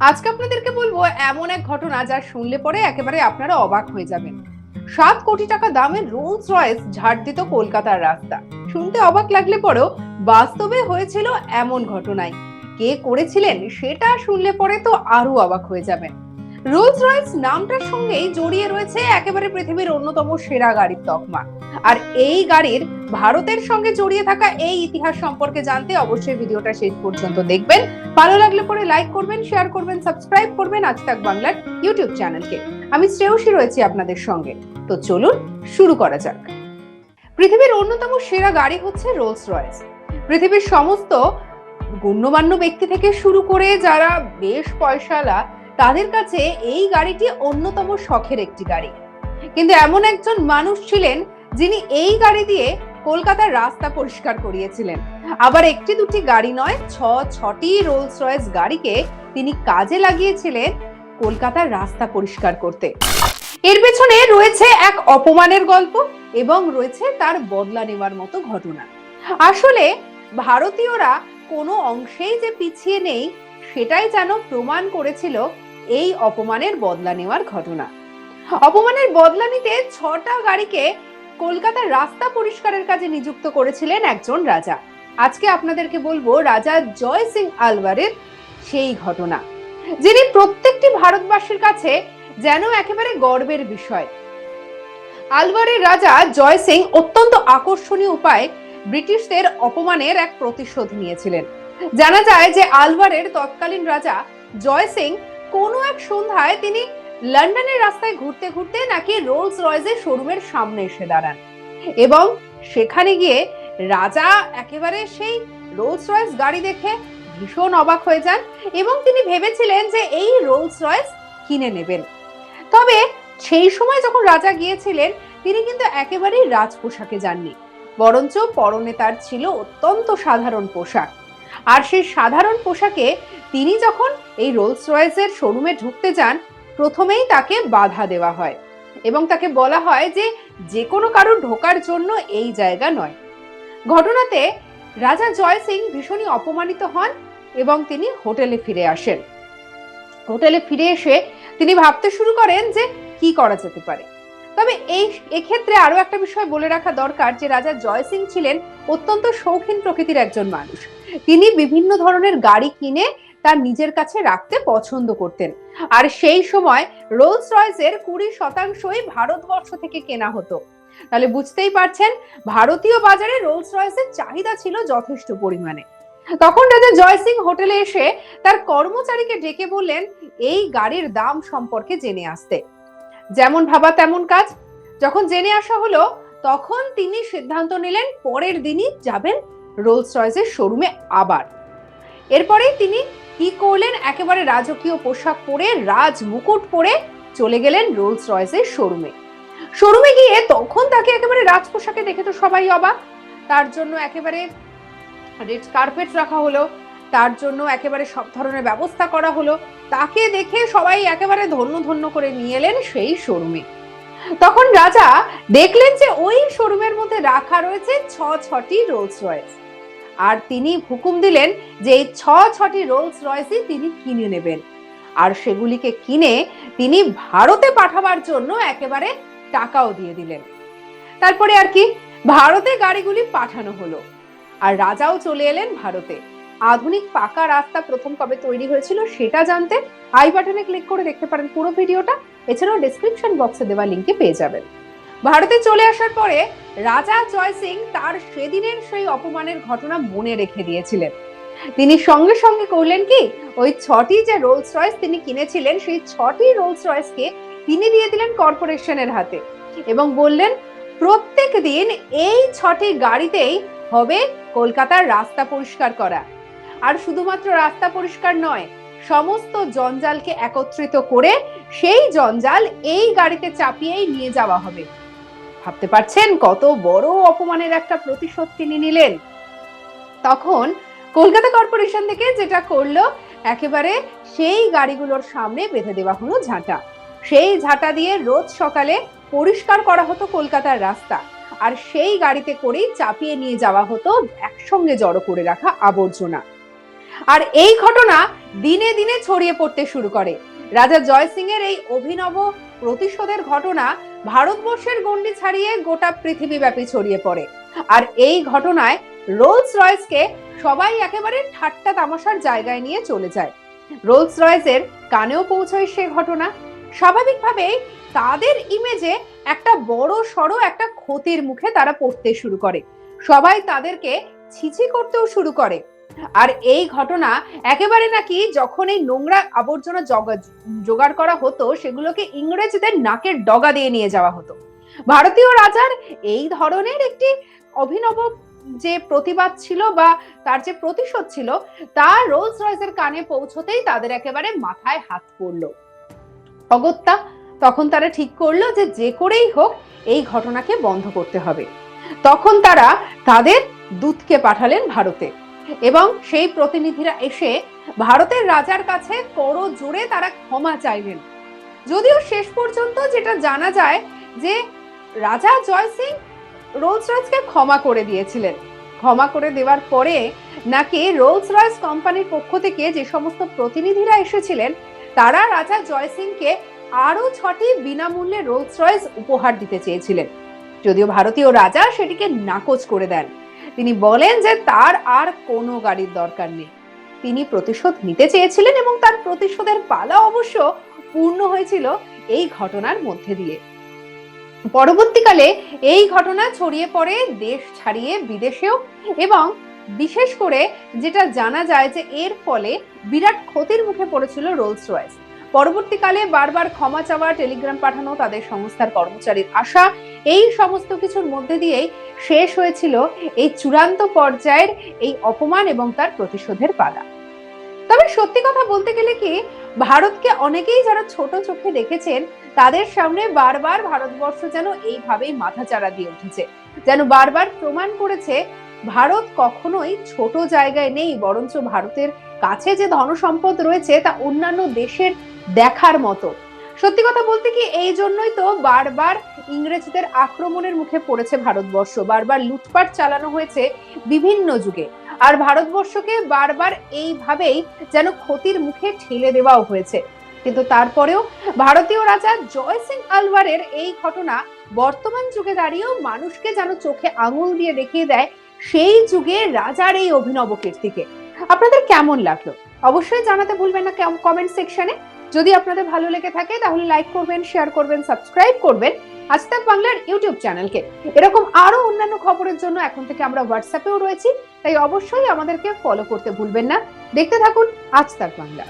আজকে আপনাদেরকে বলব, এমন এক ঘটনা যা শুনলে পরে একেবারে আপনারা অবাক হয়ে যাবেন। সাত কোটি টাকা দামের রোলস রয়েস ঝাড় দিত কলকাতার রাস্তা। শুনতে অবাক লাগলে পরেও বাস্তবে হয়েছিল এমন ঘটনাই। কে করেছিলেন সেটা শুনলে পরে তো আরও অবাক হয়ে যাবেন। রোলস রয়েস নামটার সঙ্গেই জড়িয়ে রয়েছে একেবারে পৃথিবীর অন্যতম সেরা গাড়ির তকমা। আর এই গাড়ির ভারতের সঙ্গে জড়িয়ে থাকা এই ইতিহাস সম্পর্কে জানতে অবশ্যই ভিডিওটা শেষ পর্যন্ত দেখবেন। ভালো লাগলে পরে লাইক করবেন শেয়ার করবেন সাবস্ক্রাইব করবেন, আজ তাক বাংলার ইউটিউব চ্যানেলকে আমি শ্রেয়সী রয়েছি আপনাদের সঙ্গে। তো চলুন শুরু করা যাক। পৃথিবীর অন্যতম সেরা গাড়ি হচ্ছে রোলস রয়েস পৃথিবীর সমস্ত গণ্যমান্য ব্যক্তি থেকে শুরু করে যারা বেশ পয়সালা, তাদের কাছে এই গাড়িটি অন্যতম শখের একটি গাড়ি। কিন্তু এমন একজন মানুষ ছিলেন যিনি এই গাড়ি দিয়ে কলকাতার রাস্তা পরিষ্কার করিয়েছিলেন। আবার একটি দুটি গাড়ি নয়, ছ, ছটি রোলস রয়েস গাড়িকে তিনি কাজে লাগিয়েছিলেন কলকাতার রাস্তা পরিষ্কার করতে। এর পেছনে রয়েছে এক অপমানের গল্প এবং রয়েছে তার বদলা নেওয়ার মতো ঘটনা। আসলে ভারতীয়রা কোনো অংশেই যে পিছিয়ে নেই, সেটাই যেন প্রমাণ করেছিল এই অপমানের বদলা নেওয়ার ঘটনা। অপমানের বদলা নিতে ছটা গাড়িকে কলকাতার রাস্তা পরিষ্কারের কাজে নিযুক্ত করেছিলেন একজন রাজা। আজকে আপনাদেরকে বলব রাজা জয় সিং আলওয়ারের সেই ঘটনা। যিনি প্রত্যেকটি ভারতবাসীর কাছে যেন একেবারে গর্বের বিষয়। আলওয়ারের রাজা জয় সিং অত্যন্ত আকর্ষণীয় উপায়ে ব্রিটিশদের অপমানের এক প্রতিশোধ নিয়েছিলেন। জানা যায় যে আলওয়ারের তৎকালীন রাজা জয় সিং কোনো এক সন্ধ্যায় তিনি লন্ডনের রাস্তায় ঘুরতে ঘুরতে নাকি রোলস রয়েসের শোরুমের সামনে এসে দাঁড়ান। এবং সেখানে গিয়ে রাজা একেবারে সেই রোলস রয়েস গাড়ি দেখে ভীষণ অবাক হয়ে যান এবং তিনি ভেবেছিলেন যে এই রোলস রয়েস কিনে নেবেন। তবে সেই সময় যখন রাজা গিয়েছিলেন, তিনি কিন্তু একেবারেই রাজ পোশাকে যাননি, বরঞ্চ পরনে তার ছিল অত্যন্ত সাধারণ পোশাক। আর সেই সাধারণ পোশাকে তিনি যখন এই রোলস রয়েসের শোরুমে ঢুকতে যান প্রথমেই তাকে বাধা দেওয়া হয় এবং তাকে বলা হয় যে যে কোনো কারও ঢোকার জন্য এই জায়গা নয়। ঘটনাতে রাজা জয় সিং ভীষণই অপমানিত হন এবং তিনি হোটেলে ফিরে আসেন। হোটেলে ফিরে এসে তিনি ভাবতে শুরু করেন যে কি করা যেতে পারে। তবে এই এক্ষেত্রে আরও একটা বিষয় বলে রাখা দরকার যে রাজা জয় সিং ছিলেন অত্যন্ত শৌখিন প্রকৃতির একজন মানুষ। তিনি বিভিন্ন ধরনের গাড়ি কিনে তার নিজের কাছে রাখতে পছন্দ করতেন। আর সেই সময় রোলস রয়েসের কুড়ি শতাংশই ভারতবর্ষ থেকে কেনা হতো। তাহলে বুঝতেই পারছেন, ভারতীয় বাজারে রোলস রয়েসের চাহিদা ছিল যথেষ্ট পরিমাণে। তখন রাজা জয় সিং হোটেলে এসে তার কর্মচারীকে ডেকে বললেন, এই গাড়ির দাম সম্পর্কে জেনে আসতে। যেমন ভাবা তেমন কাজ। যখন জেনে আসা হলো, তখন তিনি সিদ্ধান্ত নিলেন, পরের দিনই যাবেন রোলস রয়েসের শোরুমে আবার। এরপরেই তিনি কি করলেন? একেবারে রাজকীয় পোশাক পরে রাজ মুকুট পরে চলে গেলেন রোলস রয়েসের শোরুমে শোরুমে গিয়ে তখন তাকে একেবারে রাজ পোশাকে দেখে তো সবাই অবাক। তার জন্য একেবারে রেড কার্পেট রাখা হলো। তার জন্য একেবারে সব ধরনের ব্যবস্থা করা হলো। তাকে দেখে সবাই একেবারে ধন্য ধন্য করে নিয়ে এলেন সেই শোরুমে তখন রাজা দেখলেন যে ওই শোরুমের মধ্যে রাখা রয়েছে ছ ছটি রোলস রয়েস আর তিনি হুকুম দিলেন যে এই ছ, ছটি রোলস রয়েসই তিনি কিনে নেবেন। আর সেগুলিকে কিনে তিনি ভারতে পাঠাবার জন্য একেবারে টাকাও দিয়ে দিলেন। তারপরে আর কি, ভারতে গাড়িগুলি পাঠানো হলো। আর রাজাও চলে এলেন ভারতে। আধুনিক পাকা রাস্তা প্রথম কবে তৈরি হয়েছিল সেটা জানতে আই বাটনে ক্লিক করে দেখতে পারেন পুরো ভিডিওটা। এছাড়াও ডেসক্রিপশন বক্সে দেওয়া লিঙ্কে পেয়ে যাবেন। ভারতে চলে আসার পরে রাজা জয় সিং তার সেদিনের সেই অপমানের ঘটনা মনে রেখে দিয়েছিলেন। তিনি সঙ্গে সঙ্গে করলেন কি, ওই ছটি যে রোলস রয়েস তিনি কিনেছিলেন, সেই ছটি রোলস রয়েসকে তিনি দিয়ে দিলেন কর্পোরেশনের হাতে এবং বললেন, প্রত্যেক দিন এই ছটি গাড়িতেই হবে কলকাতার রাস্তা পরিষ্কার করা। আর শুধুমাত্র রাস্তা পরিষ্কার নয়, সমস্ত জঞ্জালকে একত্রিত করে সেই জঞ্জাল এই গাড়িতে চাপিয়েই নিয়ে যাওয়া হবে। ভাবতে পারছেন কত বড় অপমানের একটা প্রতিশোধ তিনি নিলেন। তখন কলকাতা কর্পোরেশন থেকে যেটা করল, একেবারে সেই গাড়িগুলোর সামনে বেঁধে দেওয়া হলো ঝাঁটা। সেই ঝাঁটা দিয়ে রোজ সকালে পরিষ্কার করা হতো কলকাতার রাস্তা আর সেই গাড়িতে করেই চাপিয়ে নিয়ে যাওয়া হতো একসঙ্গে জড়ো করে রাখা আবর্জনা। আর এই ঘটনা দিনে দিনে ছড়িয়ে পড়তে শুরু করে। রাজা জয় সিং এর এই অভিনব প্রতিশোধের ঘটনা ভারতবর্ষের গণ্ডি ছাড়িয়ে গোটা পৃথিবীব্যাপী ছড়িয়ে পড়ে। আর এই ঘটনায় রোলস রয়েসকে সবাই একেবারে ঠাট্টা তামাশার জায়গায় নিয়ে চলে যায়। রোলস রয়েসের কানেও পৌঁছয় সে ঘটনা। স্বাভাবিকভাবেই তাদের ইমেজে একটা বড় সড়ো একটা ক্ষতির মুখে তারা পড়তে শুরু করে। সবাই তাদেরকে ছিছি করতেও শুরু করে। আর এই ঘটনা একেবারে নাকি যখন এই নোংরা আবর্জনা জোগাড় করা হতো, সেগুলোকে ইংরেজদের নাকের ডগা দিয়ে নিয়ে যাওয়া হতো। ভারতীয় রাজার এই ধরনের একটি অভিনব যে প্রতিবাদ ছিল বা তার যে প্রতিশোধ ছিল, তা রোলস রয়েসের কানে পৌঁছতেই তাদের একেবারে মাথায় হাত পড়ল। অগত্যা তখন তারা ঠিক করল যে যে করেই হোক এই ঘটনাকে বন্ধ করতে হবে। তখন তারা তাদের দূতকে পাঠালেন ভারতে। এবং সেই প্রতিনিধিরা এসে ভারতের রাজার কাছে করো জোরে তারা ক্ষমা চাইলেন। যদিও শেষ পর্যন্ত যেটা জানা যায় যে রাজা জয় সিং রোলস রয়েসকে ক্ষমা করে দিয়েছিলেন। ক্ষমা করে দেওয়ার পরে নাকি রোলস রয়েস কোম্পানির পক্ষ থেকে যে সমস্ত প্রতিনিধিরা এসেছিলেন, তারা রাজা জয় সিংকে আরও ছটি বিনামূল্যে রোলস রয়েস উপহার দিতে চেয়েছিলেন। যদিও ভারতীয় রাজা সেটিকে নাকচ করে দেন। তিনি বলেন যে তার আর কোনো গাড়ির দরকার নেই। তিনি প্রতিশোধ নিতে চেয়েছিলেন এবং তার প্রতিশোধের পালা অবশ্য পূর্ণ হয়েছিল এই ঘটনার মধ্যে দিয়ে। পরবর্তীকালে এই ঘটনা ছড়িয়ে পড়ে, দেশ ছাড়িয়ে বিদেশেও এবং বিশেষ করে যেটা জানা যায় যে এর ফলে বিরাট ক্ষতির মুখে পড়েছিল রোলস রয়েস পরবর্তীকালে বারবার ক্ষমা চাওয়া টেলিগ্রাম পাঠানো তাদের সংস্থার কর্মচারীর আশা, এই সমস্ত কিছুর মধ্যে দিয়েই শেষ হয়েছিল এই চূড়ান্ত পর্যায়ের এই অপমান এবং তার প্রতিশোধের পালা। তবে সত্যি কথা বলতে গেলে কি, ভারতকে অনেকেই যারা ছোট চোখে দেখেছেন, তাদের সামনে বারবার ভারতবর্ষ যেন এইভাবেই মাথা মাথাচাড়া দিয়ে উঠেছে, যেন বারবার প্রমাণ করেছে ভারত কখনোই ছোট জায়গায় নেই, বরঞ্চ ভারতের কাছে যে ধনসম্পদ রয়েছে তা অন্যান্য দেশের দেখার মতো। সত্যি কথা বলতে কি, এই জন্যই তো বারবার ইংরেজদের আক্রমণের মুখে পড়েছে ভারতবর্ষ। বারবার লুটপাট চালানো হয়েছে বিভিন্ন যুগে। আর ভারতবর্ষকে বারবার এইভাবেই যেন ক্ষতির মুখে ঠেলে দেওয়াও হয়েছে। কিন্তু তারপরেও ভারতীয় রাজা জয় সিং আলওয়ারের এই ঘটনা বর্তমান যুগে দাঁড়িয়েও মানুষকে যেন চোখে আঙুল দিয়ে দেখিয়ে দেয়, সেই যুগে রাজার এই অভিনব কীর্তিকে। আপনাদের কেমন লাগল? অবশ্যই জানাতে ভুলবেন না কমেন্ট সেকশনে যদি আপনাদের ভালো লেগে থাকে, তাহলে লাইক করবেন শেয়ার করবেন সাবস্ক্রাইব করবেন আজ তাক বাংলার ইউটিউব চ্যানেলকে এরকম আরও অন্যান্য খবরের জন্য এখন থেকে আমরা হোয়াটসঅ্যাপেও রয়েছি, তাই অবশ্যই আমাদেরকে ফলো করতে ভুলবেন না। দেখতে থাকুন আজ তাক বাংলা।